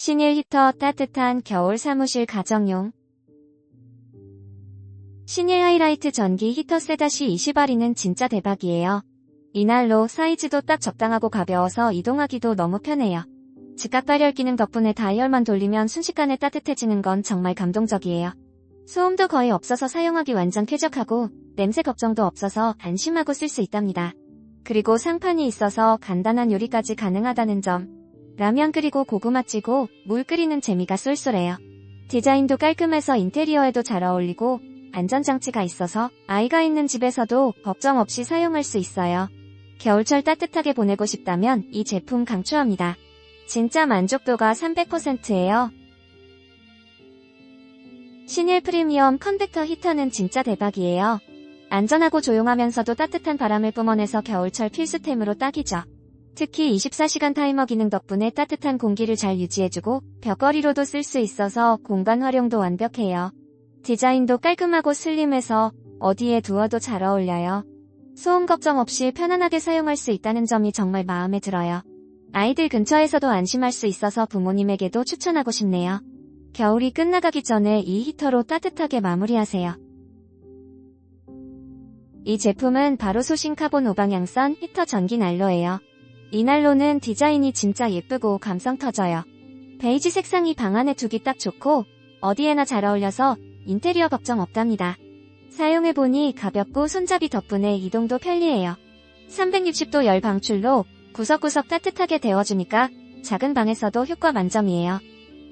신일 히터 따뜻한 겨울 사무실 가정용 신일 하이라이트 전기 히터 세다시 20알이는 진짜 대박이에요. 이날로 사이즈도 딱 적당하고 가벼워서 이동하기도 너무 편해요. 즉각 발열 기능 덕분에 다이얼만 돌리면 순식간에 따뜻해지는 건 정말 감동적이에요. 소음도 거의 없어서 사용하기 완전 쾌적하고 냄새 걱정도 없어서 안심하고 쓸 수 있답니다. 그리고 상판이 있어서 간단한 요리까지 가능하다는 점. 라면 끓이고 고구마 찌고 물 끓이는 재미가 쏠쏠해요. 디자인도 깔끔해서 인테리어에도 잘 어울리고 안전장치가 있어서 아이가 있는 집에서도 걱정 없이 사용할 수 있어요. 겨울철 따뜻하게 보내고 싶다면 이 제품 강추합니다. 진짜 만족도가 300%예요. 신일 프리미엄 컨벡터 히터는 진짜 대박이에요. 안전하고 조용하면서도 따뜻한 바람을 뿜어내서 겨울철 필수템으로 딱이죠. 특히 24시간 타이머 기능 덕분에 따뜻한 공기를 잘 유지해주고 벽걸이로도 쓸 수 있어서 공간 활용도 완벽해요. 디자인도 깔끔하고 슬림해서 어디에 두어도 잘 어울려요. 소음 걱정 없이 편안하게 사용할 수 있다는 점이 정말 마음에 들어요. 아이들 근처에서도 안심할 수 있어서 부모님에게도 추천하고 싶네요. 겨울이 끝나가기 전에 이 히터로 따뜻하게 마무리하세요. 이 제품은 바로 소신 카본 5방향선 히터 전기 난로예요. 이 난로는 디자인이 진짜 예쁘고 감성 터져요. 베이지 색상이 방 안에 두기 딱 좋고 어디에나 잘 어울려서 인테리어 걱정 없답니다. 사용해보니 가볍고 손잡이 덕분에 이동도 편리해요. 360도 열 방출로 구석구석 따뜻하게 데워주니까 작은 방에서도 효과 만점이에요.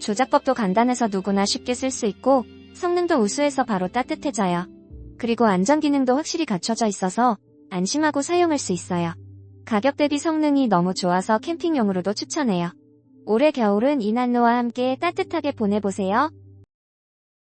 조작법도 간단해서 누구나 쉽게 쓸 수 있고 성능도 우수해서 바로 따뜻해져요. 그리고 안전 기능도 확실히 갖춰져 있어서 안심하고 사용할 수 있어요. 가격 대비 성능이 너무 좋아서 캠핑용으로도 추천해요. 올해 겨울은 이난로와 함께 따뜻하게 보내보세요.